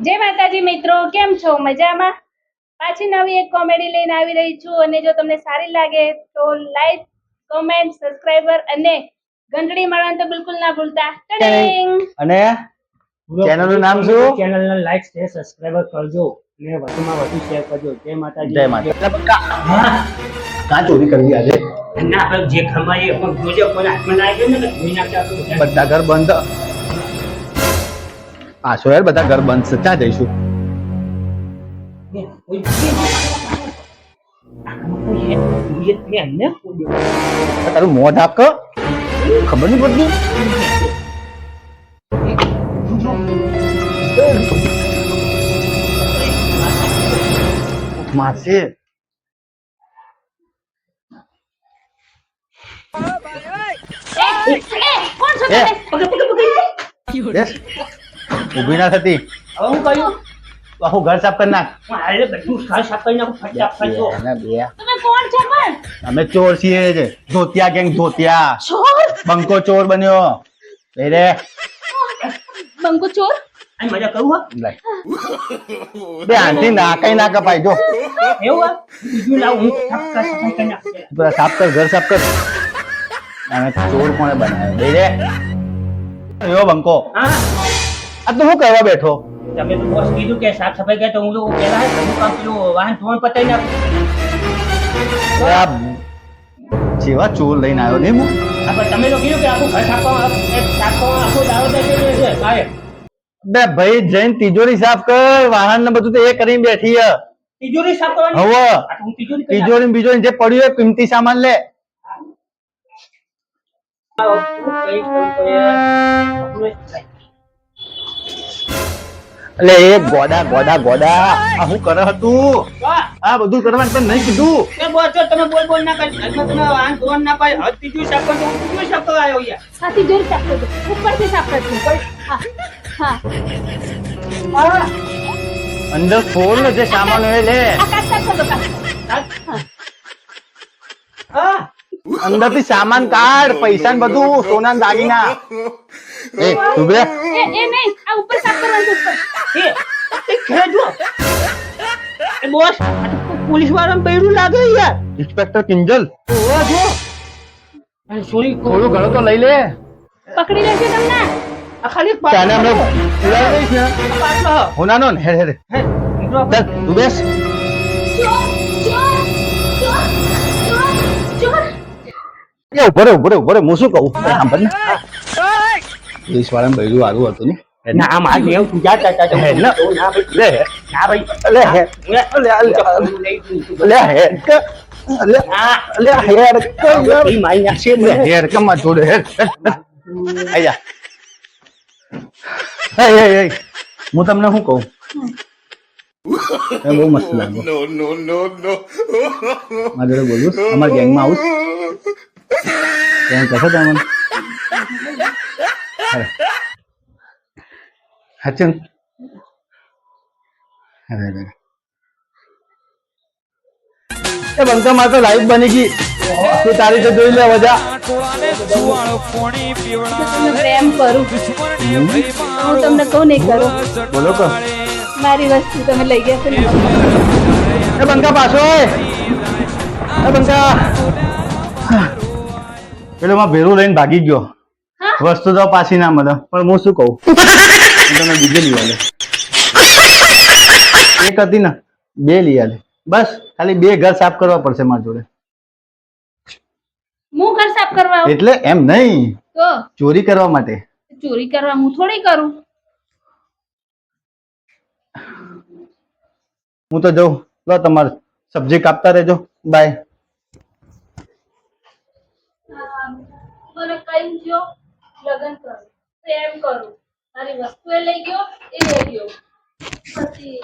નમસ્તે મિત્રો કેમ છો? મજામાં? પાછી નવી એક કોમેડી લઈને આવી રહી છું અને જો તમને સારી લાગે તો લાઈક કોમેન્ટ સબસ્ક્રાઇબર અને ઘંટડી મારવાનું તો બિલકુલ ના ભૂલતા! અને ચેનલનું નામ શું? ચેનલ ને લાઈક શેર સબસ્ક્રાઇબર કરજો અને વધુમાં વધુ શેર કરજો. જય માતાજી. જય માતાજી. કા ચોરી કરવી આજે? ના આપણે જે ખમાઈએ પણ જોજો કોઈ હાથમાં ના આવી ગયું ને આપણું ઘર. બધા. આશો યાર બધા ઘર બંધ છે જઈશું? તારું મોં ઢાક ખબર નહીં પડતી? માસે કોણ છો તમે. ઊભી ના થતી? હવે હું કહ્યું? આખું ઘર સાફ કરી નાખ. હાલે બધું ઘર સાફ કરી નાખું ફટાફટ જો. તમે કોણ છો પણ? અમે ચોર છીએ છે ધોતિયા ગેંગ ધોતિયા. ચોર? બંકો ચોર બન્યો. એ રે બંકો ચોર? આ મજા કરું હા. બે આંટી ના કઈ ના કપાય જો. એવું? બીજું લાવ હું સાફ કર સફાઈ કરી નાખ. સાફ કર ઘર સાફ કર. અને ચોર કોણે બનાવ્યો? બે રે એવો બંકો. હા. આ તો શું કરવા બેઠો તમે તો બોસ કીધું કે સાફ સફાઈ કરે તો હું તો પેલા ઘરનું કામ પેલું વાહન ધોવાનું પતાઈ નાખું અરે આ જેવા ચોર લઈને આવ્યો નહીં હું હા, પણ તમે તો કીધું કે આખું ઘર સાફ કરવા સાફ કરવા આખો દાડો બેસી રહેશે સાહેબ બે ભાઈ જઈને તિજોરી સાફ કર વાહન ને બધું તો એ કરીને બેઠી હે તિજોરી સાફ કરવાની હવે આ તો હું તિજોરી કરી તિજોરી ને બીજોરી જે પડ્યું હોય કિંમતી સામાન લે નાખું. હું એટલે એ ગોડા ગોડા ગોડા આ શું કરે હતું? આ બધું કરવાનું તને નહીં કીધું? તમે બોલ બોલ ના કરી. તમે વાહન ધોન ના પાય હવે તિજોરી સાફ તો હું તિજોરી સાફ આવ્યો યાર સાથી સાફ કરજો ઉપરથી સાફ કરજો હા. હા. હા. અંદર ફોન નો જે સામાન હોય લે. હા. અંદરથી સામાન કાઢ પૈસા ને બધું સોના દાગીના. એ તું બે એ એ નહીં. આ ઉપર સાફ કરવાનું ઉપર. એ બોસ પોલીસ વાળાને બૈરું લાગે યાર. ઇન્સ્પેક્ટર કિંજલ. જો સોરી થોડું ઘણું તો લઈ લે. પકડી લેશે તમને. ખાલી એક ત્યાંને હમણાં દઈશ ને. પાટલો હોનાનો ને હેડ હેડ. હે, ચાલ તું બેસ. શું કહું? સાંભળ ને. પોલીસ વાળાને બૈરું સારું હતું ને. હેડ ને. ના માર લેવ તું જા જા જા હેડ ને. ના ભાઈ લે ના ભાઈ લે હેડ લે લે લે હેડ કે લે ના લે હેડ કે યાર. ઈ મારી નાખશે લે ને હેડ કે માં જોડે હેડ હેડ, હેડ. આઈ જા હે હે હે હું તમને શું કહું એ બહુ મસ્ત લાગ્યો No, no, no, no. મારે જોડે બોલું અમારા ગેંગમાં આવું ત્યાં કહેશો તમને હચન અરે અરે એ બંકા માં તો લાઈવ બની ગઈ. તું તારી તો જોઈ લે મજા. પ્રેમ કરું. હું તમને કહું નહીં કરું. બોલો તો મારી વસ્તુ તમે લઈ ગયા છો એ બંકા પાછો એ. એ બંકા. પેલો માં ભેરું લઈને ભાગી ગયો. વસ્તુ તો પાછી ના મળે. પણ હું શું કહું? હું તમને બીજે લઈ આલે. એક હતી ને બે લઈ આલે. બસ ખાલી બે ઘર સાફ કરવા પડશે મારી જોડે. હું ઘર સાફ કરવા એટલે એમ નહીં. તો? ચોરી કરવા માટે. ચોરી કરવા હું થોડી કરું? હું તો જઉં. લો તમારે સબ્જી કાપતા રહેજો. બાય મને કઈ જો લગન કરું. એમ કરું. મારી વસ્તુ એ લઈ ગયો એ લઈ ગયો. પછી